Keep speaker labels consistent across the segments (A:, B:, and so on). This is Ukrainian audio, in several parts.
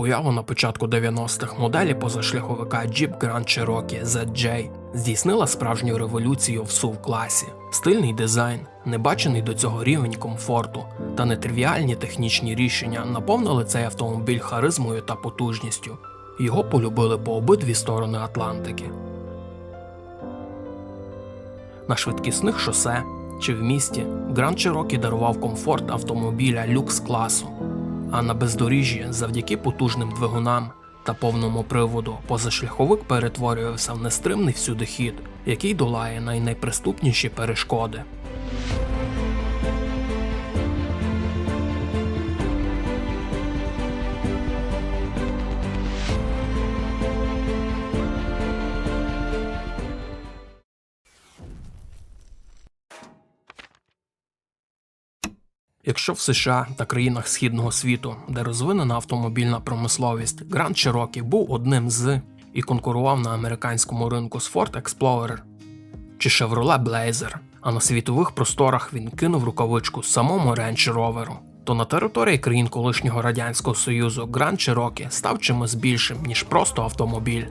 A: появу на початку 90-х моделі позашляховика Jeep Grand Cherokee ZJ здійснила справжню революцію в SUV класі. Стильний дизайн, небачений до цього рівень комфорту та нетривіальні технічні рішення наповнили цей автомобіль харизмою та потужністю. Його полюбили по обидві сторони Атлантики. На швидкісних шосе чи в місті Grand Cherokee дарував комфорт автомобіля люкс класу. А на бездоріжжі, завдяки потужним двигунам та повному приводу, позашляховик перетворювався в нестримний всюдихід, який долає найнеприступніші перешкоди. Якщо в США та країнах східного світу, де розвинена автомобільна промисловість, Grand Cherokee був одним з і конкурував на американському ринку з Ford Explorer чи Chevrolet Blazer, а на світових просторах він кинув рукавичку самому Range Rover, то на території країн колишнього радянського союзу Grand Cherokee став чимось більшим ніж просто автомобіль.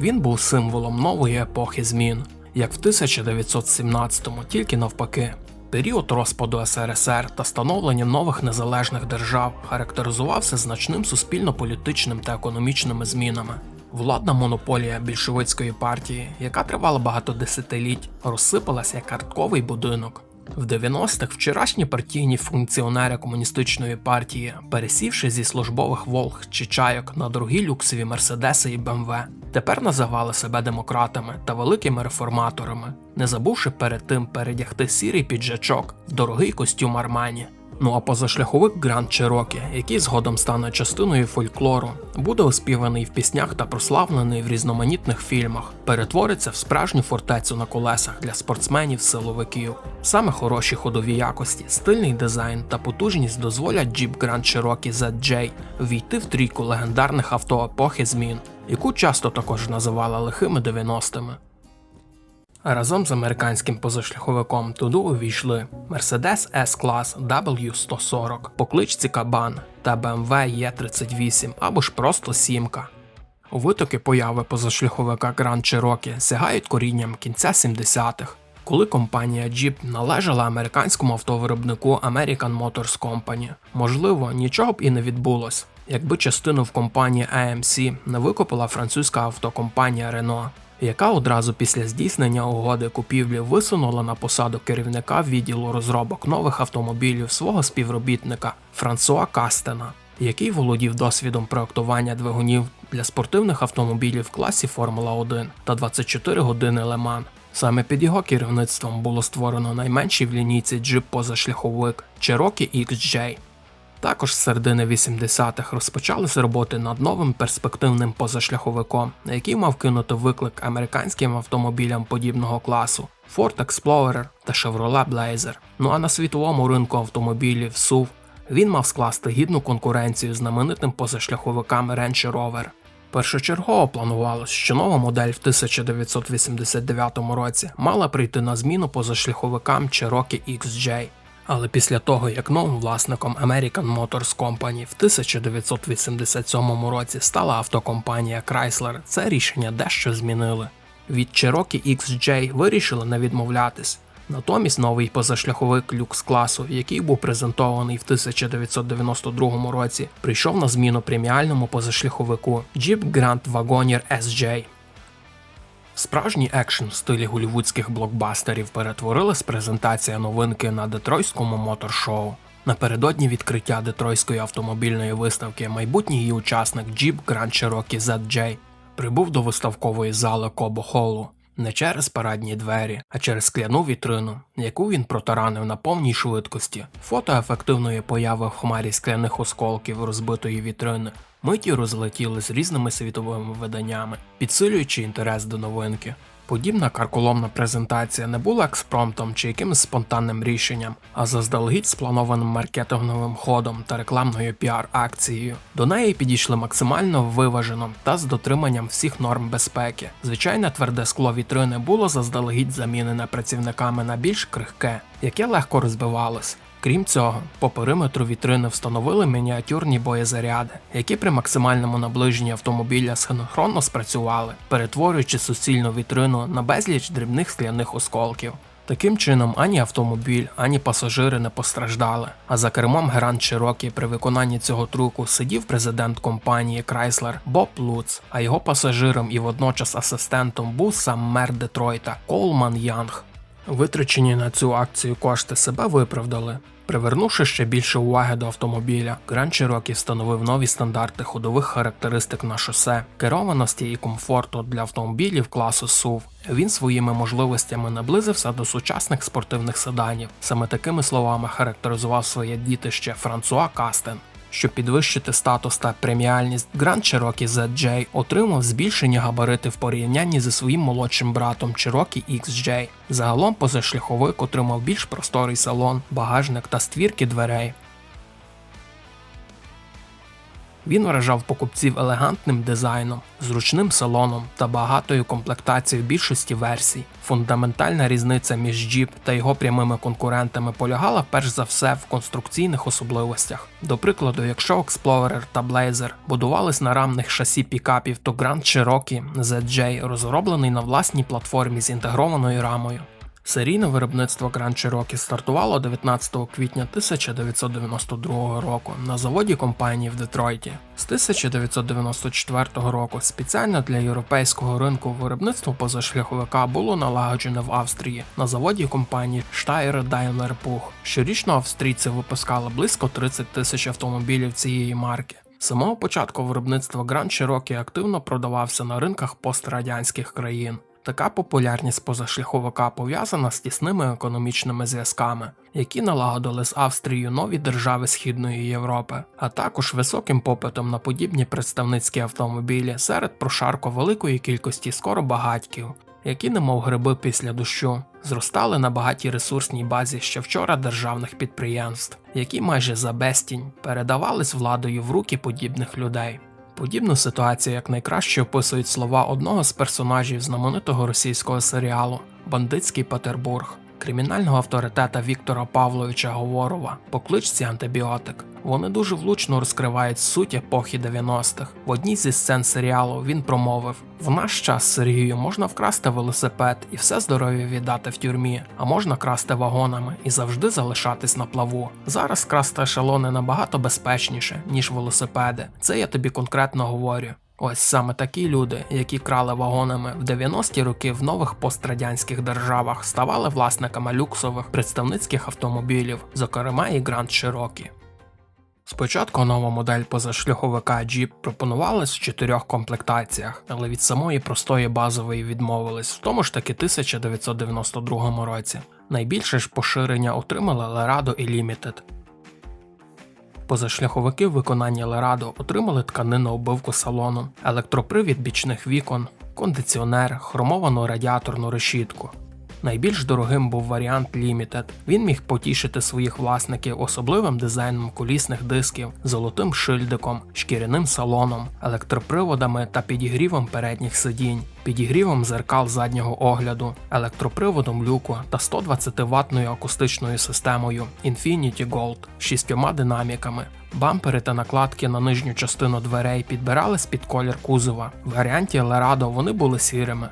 A: Він був символом нової епохи змін, як в 1917-му, тільки навпаки. Період розпаду СРСР та становлення нових незалежних держав характеризувався значним суспільно-політичним та економічними змінами. Владна монополія більшовицької партії, яка тривала багато десятиліть, розсипалася як картковий будинок. В 90-х вчорашні партійні функціонери комуністичної партії, пересівши зі службових Волг чи чайок на дорогі люксові Мерседеси і БМВ, тепер називали себе демократами та великими реформаторами, не забувши перед тим передягти сірий піджачок в дорогий костюм Армані. Ну а позашляховик Grand Cherokee, який згодом стане частиною фольклору, буде оспіваний в піснях та прославлений в різноманітних фільмах, перетвориться в справжню фортецю на колесах для спортсменів-силовиків. Саме хороші ходові якості, стильний дизайн та потужність дозволять Jeep Grand Cherokee ZJ війти в трійку легендарних авто епохи змін, яку часто також називали лихими 90-ми. Разом з американським позашляховиком туди увійшли Mercedes S-Class W140 по кличці Кабан та BMW E38 або ж просто Сімка. Витоки появи позашляховика Grand Cherokee сягають корінням кінця 70-х, коли компанія Jeep належала американському автовиробнику American Motors Company. Можливо, нічого б і не відбулось, якби частину в компанії AMC не викупила французька автокомпанія Renault яка одразу після здійснення угоди купівлі висунула на посаду керівника відділу розробок нових автомобілів свого співробітника Франсуа Кастена, який володів досвідом проектування двигунів для спортивних автомобілів в класі Формула 1 та 24 години Леман. Саме під його керівництвом було створено найменший в лінійці джип позашляховик Cherokee XJ. Також з середини 80-х розпочались роботи над новим перспективним позашляховиком, який мав кинути виклик американським автомобілям подібного класу Ford Explorer та Chevrolet Blazer. Ну а на світовому ринку автомобілів SUV він мав скласти гідну конкуренцію знаменитим позашляховикам Range Rover. Першочергово планувалось, що нова модель в 1989 році мала прийти на зміну позашляховикам Cherokee XJ. Але після того, як новим власником American Motors Company в 1987 році стала автокомпанія Chrysler, це рішення дещо змінили. Від Cherokee XJ вирішили не відмовлятись. Натомість новий позашляховик люкс класу, який був презентований в 1992 році, прийшов на зміну преміальному позашляховику Jeep Grand Wagoneer SJ. Справжній екшн в стилі голівудських блокбастерів перетворилась презентація новинки на детройтському мотор-шоу. Напередодні відкриття Детройської автомобільної виставки майбутній її учасник Jeep Grand Cherokee ZJ прибув до виставкової зали Кобо Холлу не через парадні двері, а через скляну вітрину, яку він протаранив на повній швидкості. Фото ефективної появи в хмарі скляних осколків розбитої вітрини миті розлетіли з різними світовими виданнями, підсилюючи інтерес до новинки. Подібна карколомна презентація не була експромтом чи якимось спонтанним рішенням, а заздалегідь спланованим маркетинговим ходом та рекламною піар-акцією. До неї підійшли максимально виважено та з дотриманням всіх норм безпеки. Звичайне тверде скло вітрини було заздалегідь замінене працівниками на більш крихке, яке легко розбивалось. Крім цього, по периметру вітрини встановили мініатюрні боєзаряди, які при максимальному наближенні автомобіля синхронно спрацювали, перетворюючи суцільну вітрину на безліч дрібних скляних осколків. Таким чином, ані автомобіль, ані пасажири не постраждали. А за кермом Grand Cherokee при виконанні цього трюку сидів президент компанії Chrysler Боб Луц, а його пасажиром і водночас асистентом був сам мер Детройта Колман Янг. Витрачені на цю акцію кошти себе виправдали. Привернувши ще більше уваги до автомобіля, Grand Cherokee встановив нові стандарти ходових характеристик на шосе, керованості і комфорту для автомобілів класу SUV. Він своїми можливостями наблизився до сучасних спортивних седанів. Саме такими словами характеризував своє дітище Франсуа Кастен. Щоб підвищити статус та преміальність, Grand Cherokee ZJ отримав збільшені габарити в порівнянні зі своїм молодшим братом Cherokee XJ. Загалом позашляховик отримав більш просторий салон, багажник та створки дверей. Він вражав покупців елегантним дизайном, зручним салоном та багатою комплектацією більшості версій. Фундаментальна різниця між Jeep та його прямими конкурентами полягала перш за все в конструкційних особливостях. До прикладу, якщо Explorer та Blazer будувались на рамних шасі пікапів, то Grand Cherokee ZJ розроблений на власній платформі з інтегрованою рамою. Серійне виробництво Grand Cherokee стартувало 19 квітня 1992 року на заводі компанії в Детройті. З 1994 року спеціально для європейського ринку виробництво позашляховика було налагоджене в Австрії на заводі компанії Steyr Daimler Puch. Щорічно австрійці випускали близько 30 тисяч автомобілів цієї марки. З самого початку виробництва Grand Cherokee активно продавався на ринках пострадянських країн. Така популярність позашляховика пов'язана з тісними економічними зв'язками, які налагодили з Австрією нові держави Східної Європи, а також високим попитом на подібні представницькі автомобілі серед прошарко великої кількості скоробагатьків, які, немов гриби після дощу, зростали на багатій ресурсній базі ще вчора державних підприємств, які майже за безтінь передавались владою в руки подібних людей. Подібну ситуацію як найкраще описують слова одного з персонажів знаменитого російського серіалу Бандитський Петербург, кримінального авторитета Віктора Павловича Говорова по кличці Антибіотик. Вони дуже влучно розкривають суть епохи 90-х. В одній зі сцен серіалу він промовив: в наш час Сергію можна вкрасти велосипед і все здоров'я віддати в тюрмі, а можна красти вагонами і завжди залишатись на плаву. Зараз красти ешелони набагато безпечніше, ніж велосипеди. Це я тобі конкретно говорю. Ось саме такі люди, які крали вагонами в 90-ті роки в нових пострадянських державах, ставали власниками люксових представницьких автомобілів, зокрема і Grand Cherokee. Спочатку нова модель позашляховика Jeep пропонувалась в чотирьох комплектаціях, але від самої простої базової відмовились в тому ж таки 1992 році. Найбільше ж поширення отримали Lerado і Limited. Позашляховики в виконанні Лерадо отримали тканинну обивку салону, електропривід бічних вікон, кондиціонер, хромовану радіаторну решітку. Найбільш дорогим був варіант Limited. Він міг потішити своїх власників особливим дизайном колісних дисків, золотим шильдиком, шкіряним салоном, електроприводами та підігрівом передніх сидінь, підігрівом зеркал заднього огляду, електроприводом люку та 120 ваттною акустичною системою Infinity Gold з шістьома динаміками. Бампери та накладки на нижню частину дверей підбирались під колір кузова. В варіанті Лерадо вони були сірими.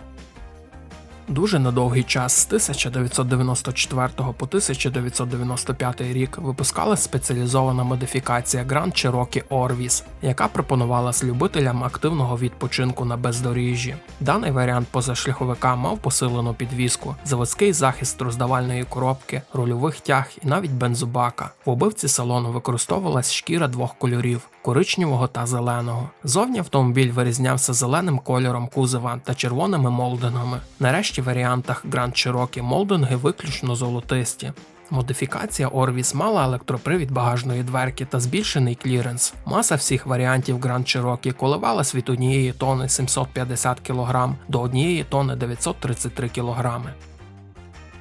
A: Дуже на довгий час з 1994 по 1995 рік випускалась спеціалізована модифікація Grand Cherokee Orvis, яка пропонувалась любителям активного відпочинку на бездоріжжі. Даний варіант позашляховика мав посилену підвіску, заводський захист роздавальної коробки, рульових тяг і навіть бензобака. В обивці салону використовувалась шкіра двох кольорів коричневого та зеленого. Зовні автомобіль вирізнявся зеленим кольором кузова та червоними молдингами. Нарешті в варіантах Grand Cherokee молдинги виключно золотисті. Модифікація Orvis мала електропривід багажної дверки та збільшений кліренс. Маса всіх варіантів Grand Cherokee коливалась від 1 тонни 750 кг до 1 тонни 933 кг.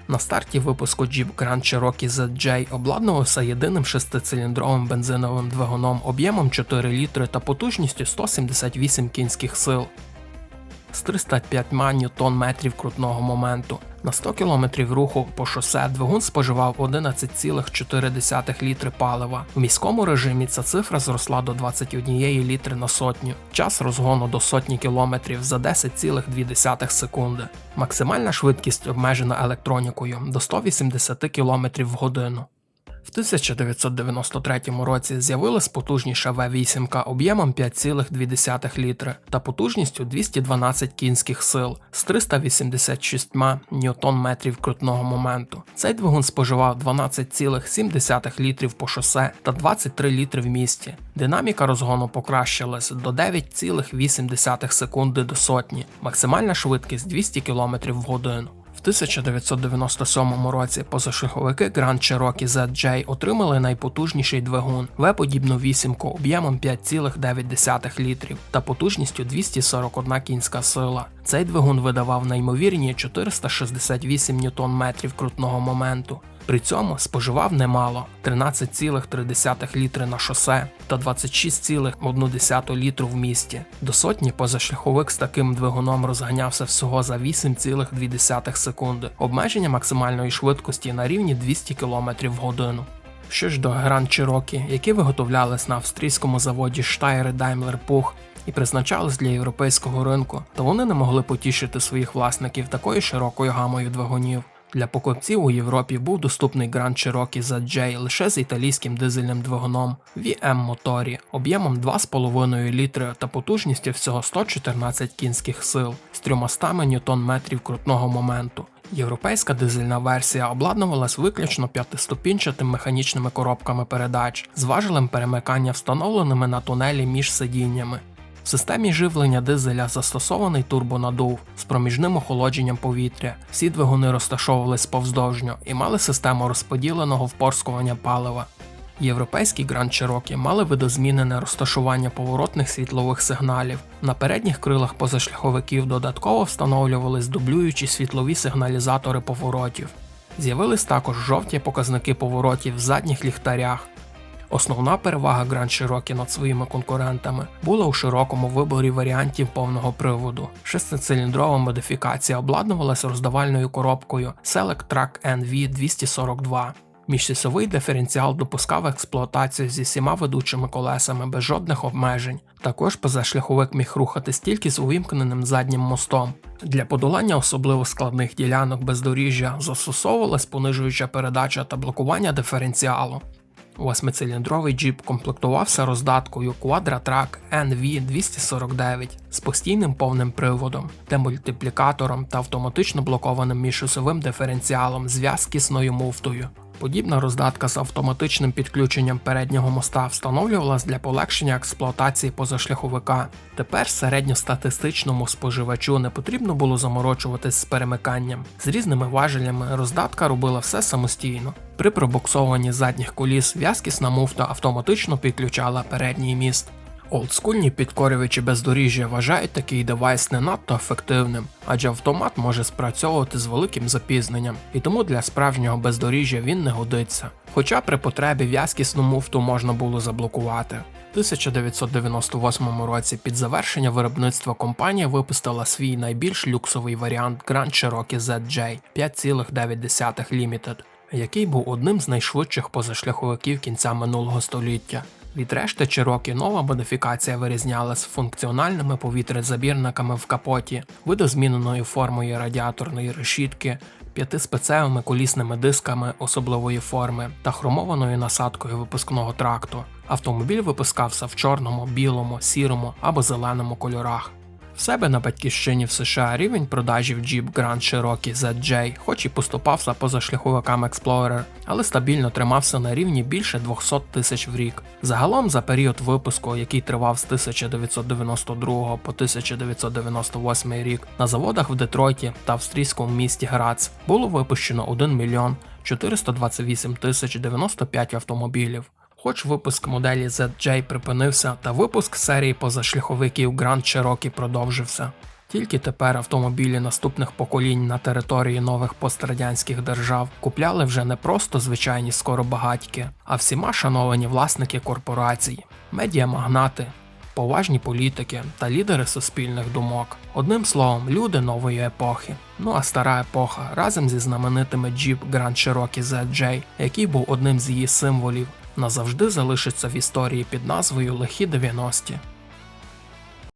A: На старті випуску Jeep Grand Cherokee ZJ обладнувався єдиним шестициліндровим бензиновим двигуном об'ємом 4 літри та потужністю 178 кінських сил. З 305 ньютон-метрів крутного моменту. На 100 км руху по шосе двигун споживав 11,4 літри палива. В міському режимі ця цифра зросла до 21 літри на сотню. Час розгону до сотні кілометрів за 10,2 секунди. Максимальна швидкість обмежена електронікою до 180 км в годину. В 1993 році з'явилась потужніша V8 об'ємом 5,2 літри та потужністю 212 кінських сил з 386 ньютон-метрів крутного моменту. Цей двигун споживав 12,7 літрів по шосе та 23 літри в місті. Динаміка розгону покращилась до 9,8 секунди до сотні, максимальна швидкість 200 км в годину. В 1997 році позашляховики Grand Cherokee ZJ отримали найпотужніший двигун V-подібну вісімку об'ємом 5,9 літрів та потужністю 241 кінська сила. Цей двигун видавав неймовірні 468 ньютон-метрів крутного моменту. При цьому споживав немало 13,3 літри на шосе та 26,1 літру в місті. До сотні позашляховик з таким двигуном розганявся всього за 8,2 секунди. Обмеження максимальної швидкості на рівні 200 км в годину. Що ж до Grand Cherokee, які виготовлялись на австрійському заводі Steyr Daimler Puch і призначались для європейського ринку, то вони не могли потішити своїх власників такою широкою гамою двигунів. Для покупців у Європі був доступний Grand Cherokee ZJ лише з італійським дизельним двигуном VM моторі об'ємом 2,5 літри та потужністю всього 114 кінських сил з 300 ньютон-метрів крутного моменту. Європейська дизельна версія обладнувалась виключно п'ятиступінчатим механічними коробками передач з важелем перемикання встановленими на тунелі між сидіннями. В системі живлення дизеля застосований турбонадув з проміжним охолодженням повітря. Всі двигуни розташовувались повздовжньо і мали систему розподіленого впорскування палива. Європейські Grand Cherokee мали видозмінене розташування поворотних світлових сигналів. На передніх крилах позашляховиків додатково встановлювались дублюючі світлові сигналізатори поворотів. З'явились також жовті показники поворотів в задніх ліхтарях. Основна перевага Grand Cherokee над своїми конкурентами була у широкому виборі варіантів повного приводу. Шестициліндрова модифікація обладнувалася роздавальною коробкою Select Track NV 242. Міжсісовий диференціал допускав експлуатацію зі всіма ведучими колесами без жодних обмежень. Також позашляховик міг рухатись тільки з увімкненим заднім мостом. Для подолання особливо складних ділянок бездоріжжя застосовувалась понижуюча передача та блокування диференціалу. Восьмициліндровий джіп комплектувався роздаткою Quadratrack NV249 з постійним повним приводом, демультиплікатором та автоматично блокованим міжосовим диференціалом з в'язкісною муфтою. Подібна роздатка з автоматичним підключенням переднього моста встановлювалась для полегшення експлуатації позашляховика. Тепер середньостатистичному споживачу не потрібно було заморочуватись з перемиканням. З різними важелями роздатка робила все самостійно. При пробуксовуванні задніх коліс в'язкісна муфта автоматично підключала передній міст. Олдскульні підкорювачі бездоріжжя вважають такий девайс не надто ефективним, адже автомат може спрацьовувати з великим запізненням, і тому для справжнього бездоріжжя він не годиться. Хоча при потребі в'язкісну муфту можна було заблокувати. У 1998 році під завершення виробництва компанія випустила свій найбільш люксовий варіант Grand Cherokee ZJ 5,9 Limited, який був одним з найшвидших позашляховиків кінця минулого століття. Від решти Cherokee нова модифікація вирізнялась функціональними повітрязабірниками в капоті, видозміненою формою радіаторної решітки, п'ятиспецевими колісними дисками особливої форми та хромованою насадкою випускного тракту. Автомобіль випускався в чорному, білому, сірому або зеленому кольорах. В себе на батьківщині в США рівень продажів Jeep Grand Cherokee ZJ, хоч і поступався поза шляховикам Explorer, але стабільно тримався на рівні більше 200 тисяч в рік. Загалом за період випуску, який тривав з 1992 по 1998 рік, на заводах в Детройті та австрійському місті Грац було випущено 1 мільйон 428 тисяч 95 автомобілів. Хоч випуск моделі ZJ припинився, та випуск серії позашляховиків Grand Cherokee продовжився. Тільки тепер автомобілі наступних поколінь на території нових пострадянських держав купляли вже не просто звичайні скоробагатьки, а всіма шановані власники корпорацій, медіамагнати, поважні політики та лідери суспільних думок. Одним словом, люди нової епохи. Ну а стара епоха разом зі знаменитими Jeep Grand Cherokee ZJ, який був одним з її символів, назавжди залишиться в історії під назвою Лихі 90-ті.